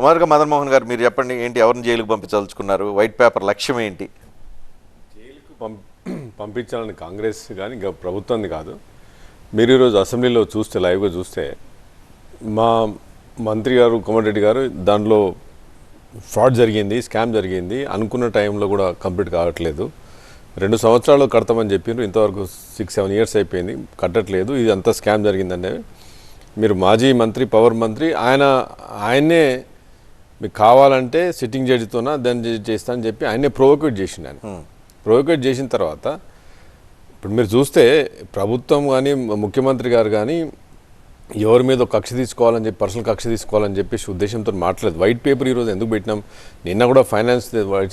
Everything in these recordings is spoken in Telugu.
సుమారుగా మదన్ మోహన్ గారు మీరు చెప్పండి ఏంటి ఎవరిని జైలుకు పంపించదలుచుకున్నారు? వైట్ పేపర్ లక్ష్యం ఏంటి? జైలుకు పంప్ పంపించాలని కాంగ్రెస్ కానీ ఇంకా ప్రభుత్వాన్ని కాదు. మీరు ఈరోజు అసెంబ్లీలో చూస్తే లైవ్గా చూస్తే మా మంత్రి గారు కోమటిరెడ్డి గారు దాంట్లో ఫ్రాడ్ జరిగింది స్కామ్ జరిగింది అనుకున్న టైంలో కూడా కంప్లీట్ కావట్లేదు. రెండు సంవత్సరాలు కడతామని చెప్పిండ్రు ఇంతవరకు సిక్స్ సెవెన్ ఇయర్స్ అయిపోయింది కట్టట్లేదు ఇది అంతా స్కామ్ జరిగిందనేవి మీరు మాజీ మంత్రి పవర్ మంత్రి ఆయన ఆయన్నే మీకు కావాలంటే సిట్టింగ్ జడ్జితోన దాన్ని చేస్తా అని చెప్పి ఆయనే ప్రొవోకేట్ చేసిండు ఆయన. ప్రొవోకేట్ చేసిన తర్వాత ఇప్పుడు మీరు చూస్తే ప్రభుత్వం కానీ ముఖ్యమంత్రి గారు కానీ ఎవరి మీద ఒక కక్ష తీసుకోవాలని చెప్పి పర్సనల్ కక్ష తీసుకోవాలని చెప్పేసి ఉద్దేశంతో మాట్లాడలేదు. వైట్ పేపర్ ఈరోజు ఎందుకు పెట్టినాం? నిన్న కూడా ఫైనాన్స్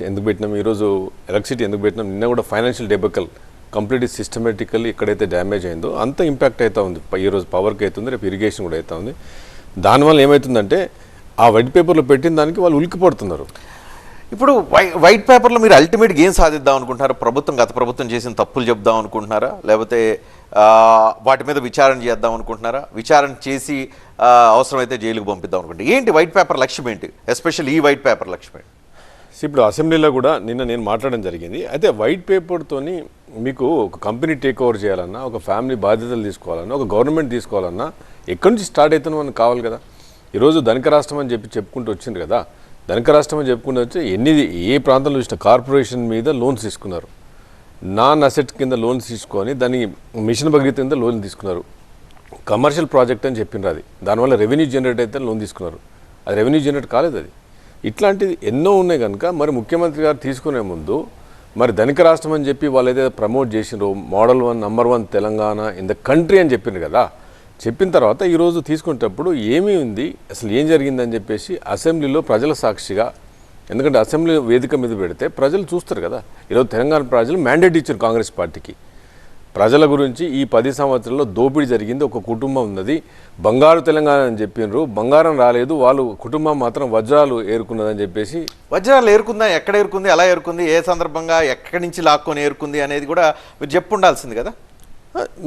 ఎందుకు పెట్టినాం? ఈరోజు ఎలక్ట్రిసిటీ ఎందుకు పెట్టినాం? నిన్న కూడా ఫైనాన్షియల్ డెబకల్ కంప్లీట్ సిస్టమేటికల్లీ ఎక్కడైతే డ్యామేజ్ అయిందో అంత ఇంపాక్ట్ అవుతా ఉంది. ఈరోజు పవర్కి అవుతుంది రేపు ఇరిగేషన్ కూడా అవుతా ఉంది. దానివల్ల ఏమవుతుందంటే ఆ వైట్ పేపర్లో పెట్టిన దానికి వాళ్ళు ఉలిక్కిపడుతున్నారు. ఇప్పుడు వై వైట్ పేపర్లో మీరు అల్టిమేట్గా ఏం సాధిద్దాం అనుకుంటున్నారు? ప్రభుత్వం గత ప్రభుత్వం చేసిన తప్పులు చెప్దాం అనుకుంటున్నారా? లేకపోతే వాటి మీద విచారణ చేద్దాం అనుకుంటున్నారా? విచారణ చేసి అవసరమైతే జైలుకు పంపిద్దాం అనుకుంటున్నారు ఏంటి వైట్ పేపర్ లక్ష్యం ఏంటి? ఎస్పెషల్ ఈ వైట్ పేపర్ లక్ష్యం ఏంటి? సో ఇప్పుడు అసెంబ్లీలో కూడా నిన్న నేను మాట్లాడడం జరిగింది. అయితే వైట్ పేపర్తోని మీకు ఒక కంపెనీ టేక్ ఓవర్ చేయాలన్నా ఒక ఫ్యామిలీ బాధ్యతలు తీసుకోవాలన్నా ఒక గవర్నమెంట్ తీసుకోవాలన్నా ఎక్కడి నుంచి స్టార్ట్ అవుతుందో మనకు కావాలి కదా? ఈరోజు ధనిక రాష్ట్రం అని చెప్పి చెప్పుకుంటూ వచ్చింది కదా ధనిక రాష్ట్రం అని చెప్పుకుంటూ వచ్చి ఎన్ని ఏ ప్రాంతంలో చూసిన కార్పొరేషన్ మీద లోన్స్ తీసుకున్నారు. నాన్ అసెట్ కింద లోన్స్ తీసుకొని దాన్ని మిషన్ భగీరథ కింద లోన్ తీసుకున్నారు. కమర్షియల్ ప్రాజెక్ట్ అని చెప్పిండ్రు అది. దానివల్ల రెవెన్యూ జనరేట్ అయితే లోన్ తీసుకున్నారు. అది రెవెన్యూ జనరేట్ కాలేదు అది. ఇట్లాంటిది ఎన్నో ఉన్నాయి కనుక మరి ముఖ్యమంత్రి గారు తీసుకునే ముందు మరి ధనిక రాష్ట్రం అని చెప్పి వాళ్ళు ఏదైతే promote చేసిండ్రో model one number one Telangana in the country అని చెప్పిండ్రు కదా చెప్పిన తర్వాత ఈరోజు తీసుకునేటప్పుడు ఏమీ ఉంది అసలు ఏం జరిగిందని చెప్పేసి అసెంబ్లీలో ప్రజల సాక్షిగా ఎందుకంటే అసెంబ్లీ వేదిక మీద పెడితే ప్రజలు చూస్తారు కదా. ఈరోజు తెలంగాణ ప్రజలు మ్యాండేట్ ఇచ్చారు కాంగ్రెస్ పార్టీకి. ప్రజల గురించి ఈ పది సంవత్సరాల్లో దోపిడీ జరిగింది ఒక కుటుంబం ఉన్నది. బంగారు తెలంగాణ అని చెప్పిండ్రు బంగారం రాలేదు వాళ్ళు కుటుంబం మాత్రం వజ్రాలు ఏరుకున్నదని చెప్పేసి వజ్రాలు ఏరుకుందా ఎక్కడ ఏరుకుంది ఎలా ఏరుకుంది ఏ సందర్భంగా ఎక్కడి నుంచి లాక్కొని ఏరుకుంది అనేది కూడా మీరు చెప్పు ఉండాల్సింది కదా.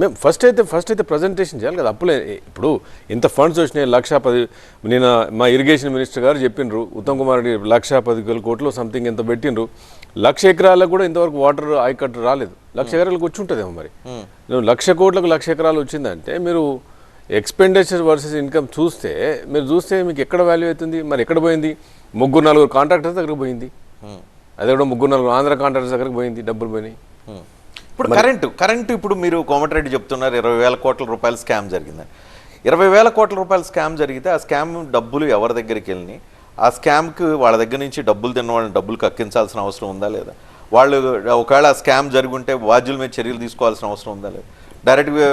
మేము ఫస్ట్ అయితే ఫస్ట్ అయితే ప్రజెంటేషన్ చేయాలి కదా. అప్పులే ఇప్పుడు ఇంత ఫండ్స్ వచ్చినాయి లక్ష పది నిన్న మా ఇరిగేషన్ మినిస్టర్ గారు చెప్పిండ్రు ఉత్తమ్ కుమార్ రెడ్డి లక్ష పది వేల కోట్లు సంథింగ్ ఎంత పెట్టిండ్రు లక్ష ఎకరాలకు కూడా ఇంతవరకు వాటర్ ఆయకట్టు రాలేదు. లక్ష ఎకరాలకు వచ్చి ఉంటుందేమో మరి. నువ్వు లక్ష కోట్లకు లక్ష ఎకరాలు వచ్చిందంటే మీరు ఎక్స్పెండిచర్ వర్సెస్ ఇన్కమ్ చూస్తే మీరు చూస్తే మీకు ఎక్కడ వాల్యూ అవుతుంది? మరి ఎక్కడ పోయింది? ముగ్గురు నలుగురు కాంట్రాక్టర్స్ దగ్గరకు పోయింది. అదే కూడా ముగ్గురు నలుగురు ఆంధ్ర కాంట్రాక్టర్స్ దగ్గరకు పోయింది డబ్బులు పోయినాయి. ఇప్పుడు కరెంటు కరెంటు ఇప్పుడు మీరు కోమటిరెడ్డి చెప్తున్నారు ఇరవై వేల కోట్ల రూపాయల స్కామ్ జరిగిందని. ఇరవై వేల కోట్ల రూపాయల స్కామ్ జరిగితే ఆ స్కామ్ డబ్బులు ఎవరి దగ్గరికి వెళ్ళినాయి? ఆ స్కామ్కి వాళ్ళ దగ్గర నుంచి డబ్బులు తిన్న వాళ్ళని డబ్బులు కక్కించాల్సిన అవసరం ఉందా లేదా? వాళ్ళు ఒకవేళ ఆ స్కామ్ జరుగుంటే బాధ్యుల మీద చర్యలు తీసుకోవాల్సిన అవసరం ఉందా లేదా? డైరెక్ట్గా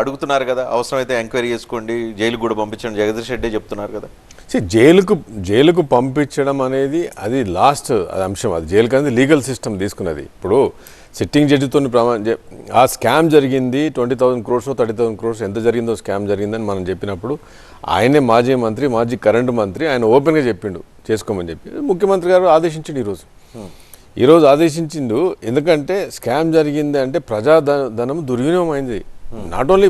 అడుగుతున్నారు కదా అవసరమైతే ఎంక్వైరీ చేసుకోండి జైలు కూడా పంపించండి జగదీష్ రెడ్డి చెప్తున్నారు కదా. See, జైలుకు జైలుకు పంపించడం అనేది అది లాస్ట్ అది అంశం. అది జైలుకి అనేది లీగల్ సిస్టమ్ తీసుకున్నది. ఇప్పుడు సిట్టింగ్ జడ్జితో ప్రమా జ- ఆ స్కామ్ జరిగింది twenty thousand crores thirty thousand crores ఎంత జరిగిందో స్కామ్ జరిగిందని మనం చెప్పినప్పుడు ఆయనే మాజీ మంత్రి మాజీ కరెంటు మంత్రి ఆయన ఓపెన్గా చెప్పిండు చేసుకోమని చెప్పి. ముఖ్యమంత్రి గారు ఆదేశించిండు ఈరోజు. ఈరోజు ఆదేశించిండు ఎందుకంటే స్కామ్ జరిగింది అంటే ప్రజా ధ- ధనం దుర్వినియోగం అయింది నాట్ ఓన్లీ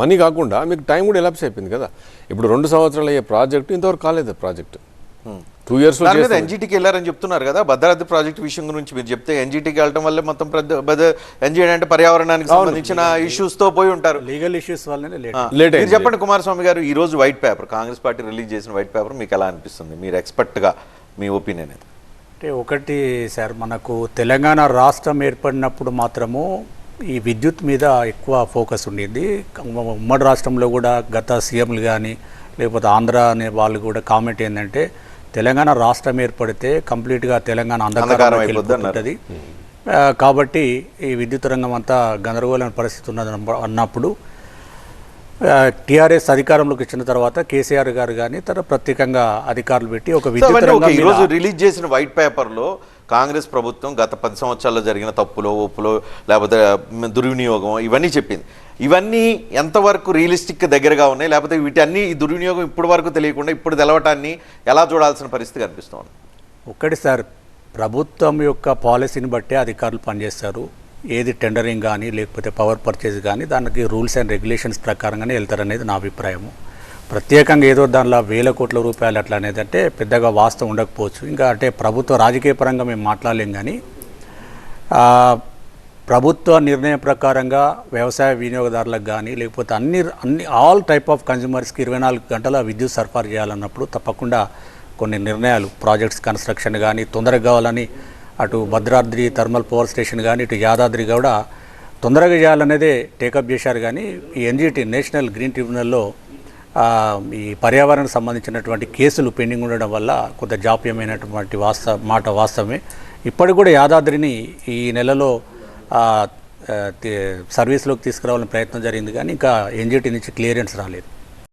మనీ కాకుండా మీకు టైం కూడా ఎలాప్స్ అయిపోయింది కదా. ఇప్పుడు రెండు సంవత్సరాలు అయ్యే ప్రాజెక్టు ఇంతవరకు కాలేదు ప్రాజెక్టు. టూ ఇయర్స్ దాని మీద ఎన్జీటీకి వెళ్ళారని చెప్తున్నారు కదా భద్రాద్రి ప్రాజెక్ట్ విషయం గురించి మీరు చెప్తే ఎన్జీటీకి వెళ్ళడం వల్లే మొత్తం ఎన్జీటీ అంటే పర్యావరణానికి సంబంధించిన ఇష్యూస్తో పోయి ఉంటారు. లీగల్ ఇష్యూస్ వల్లనే లేట్ మీరు. చెప్పండి కుమారస్వామి గారు ఈ రోజు white paper Congress party release చేసిన వైట్ పేపర్ మీకు ఎలా అనిపిస్తుంది? మీరు ఎక్స్పర్ట్గా మీ ఒపీనియన్ అంటే ఒకటి సార్ మనకు తెలంగాణ రాష్ట్రం ఏర్పడినప్పుడు మాత్రము ఈ విద్యుత్ మీద ఎక్కువ ఫోకస్ ఉండింది. ఉమ్మడి రాష్ట్రంలో కూడా గత సీఎంలు కానీ లేకపోతే ఆంధ్ర అనే వాళ్ళు కూడా కామెంట్ ఏంటంటే తెలంగాణ రాష్ట్రం ఏర్పడితే కంప్లీట్గా తెలంగాణ అంధకారం అంధకారం అయిపోద్ది అన్నారు. వెళ్ళిపోతుంటుంది. ఆ, కాబట్టి ఈ విద్యుత్ రంగం అంతా గందరగోళమైన పరిస్థితి ఉన్నది అన్న- అన్నప్పుడు టీఆర్ఎస్ అధికారంలోకి వచ్చిన తర్వాత కేసీఆర్ గారు కానీ తన ప్రత్యేకంగా అధికారులు పెట్టి ఒక విద్యుత్ రంగం రిలీజ్ చేసిన వైట్ పేపర్లో కాంగ్రెస్ ప్రభుత్వం గత పది సంవత్సరాల్లో జరిగిన తప్పులో ఒప్పులో లేకపోతే దుర్వినియోగం ఇవన్నీ చెప్పింది. ఇవన్నీ ఎంతవరకు రియలిస్టిక్ దగ్గరగా ఉన్నాయి? లేకపోతే వీటన్ని ఈ దుర్వినియోగం ఇప్పటి వరకు తెలియకుండా ఇప్పుడు తెలవటాన్ని ఎలా చూడాల్సిన పరిస్థితి కనిపిస్తోంది? ఒక్కటి సార్ ప్రభుత్వం యొక్క పాలసీని బట్టే అధికారులు పనిచేస్తారు. ఏది టెండరింగ్ కానీ లేకపోతే పవర్ పర్చేజ్ కానీ దానికి రూల్స్ అండ్ రెగ్యులేషన్స్ ప్రకారంగానే వెళ్తారనేది నా అభిప్రాయము. ప్రత్యేకంగా ఏదో దానిలో వేల కోట్ల రూపాయలు అట్లా అనేది అంటే పెద్దగా వాస్తవం ఉండకపోవచ్చు. ఇంకా అంటే ప్రభుత్వ రాజకీయ పరంగా మేము మాట్లాడలేం కానీ ప్రభుత్వ నిర్ణయం ప్రకారంగా వ్యవసాయ వినియోగదారులకు కానీ లేకపోతే అన్ని అన్ని ఆల్ టైప్ ఆఫ్ కన్జ్యూమర్స్కి ఇరవై నాలుగు గంటల విద్యుత్ సరఫరా చేయాలన్నప్పుడు తప్పకుండా కొన్ని నిర్ణయాలు ప్రాజెక్ట్స్ కన్స్ట్రక్షన్ కానీ తొందరగా కావాలని అటు భద్రాద్రి థర్మల్ పవర్ స్టేషన్ కానీ ఇటు యాదాద్రి కూడా తొందరగా చేయాలనేదే టేకప్ చేశారు కానీ ఈ ఎన్జీటీ నేషనల్ గ్రీన్ ట్రిబ్యునల్లో ఈ పర్యావరణకు సంబంధించినటువంటి కేసులు పెండింగ్ ఉండడం వల్ల కొంత జాప్యమైనటువంటి వాస్తవ మాట వాస్తవమే. ఇప్పటికి కూడా యాదాద్రిని ఈ నెలలో సర్వీస్లోకి తీసుకురావాలని ప్రయత్నం జరిగింది కానీ ఇంకా ఎన్జిటి నుంచి క్లియరెన్స్ రాలేదు.